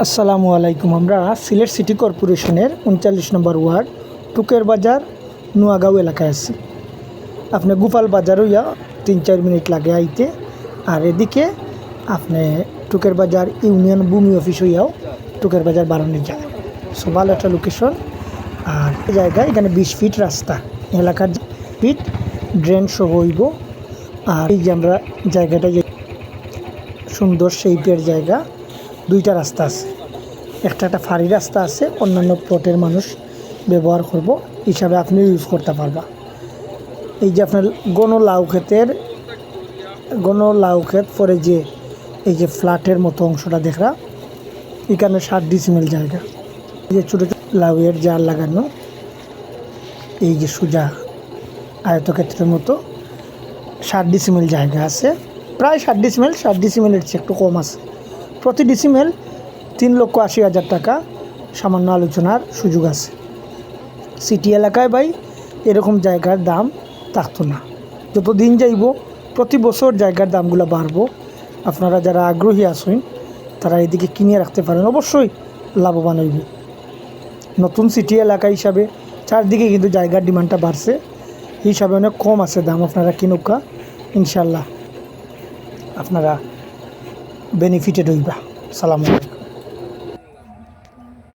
আসসালামু আলাইকুম। আমরা সিলেট সিটি কর্পোরেশনের উনচল্লিশ নম্বর ওয়ার্ড, টুকের বাজার, নোয়াগাঁও এলাকায় আছি। আপনি গোপাল বাজার হইয়া তিন চার মিনিট লাগে আইতে, আর এদিকে আপনি টুকের বাজার ইউনিয়ন ভূমি অফিস হইয়াও টুকের বাজার বাড়ানো যায় সো ভালো একটা লোকেশন আর জায়গায় এখানে বিশ ফিট রাস্তা। এলাকার ফিট ড্রেন সহ হইব। আর এই যে আমরা জায়গাটা সুন্দর শেপের জায়গা দুইটা রাস্তা আছে। একটা একটা ফাঁড়ি রাস্তা আছে, অন্যান্য প্লটের মানুষ ব্যবহার করব, হিসাবে আপনি ইউজ করতে পারবা। এই যে আপনার গণ লাউ ক্ষেতের গণ লাউ ক্ষেত পরে যে, এই যে ফ্ল্যাটের মতো অংশটা দেখরা, এখানে ষাট ডিসিমেল জায়গা। এই যে ছোটো ছোটো লাউয়ের জার লাগানো, এই যে সোজা আয়তক্ষেত্রের মতো ষাট ডিসিমেল জায়গা আছে। প্রায় ষাট ডিসিমেল ষাট ডিসিমেলের চেয়ে একটু কম আছে। প্রতি ডিসিমেল তিন লক্ষ আশি হাজার টাকা সামান্য আলোচনার সুযোগ আছে। সিটি এলাকায় ভাই, এরকম জায়গার দাম থাকতো না। যত দিন যাইব, প্রতি বছর জায়গার দামগুলো বাড়বো। আপনারা যারা আগ্রহী আছেন, তারা এদিকে কিনে রাখতে পারেন। অবশ্যই লাভবান হইব। নতুন সিটি এলাকা হিসাবে চারদিকে কিন্তু জায়গার ডিমান্ডটা বাড়ছে। হিসাবে অনেক কম আছে দাম। আপনারা কিনুকা ইনশাল্লাহ আপনারা বেনিফিটেড হইবা সালাম আলাইকুম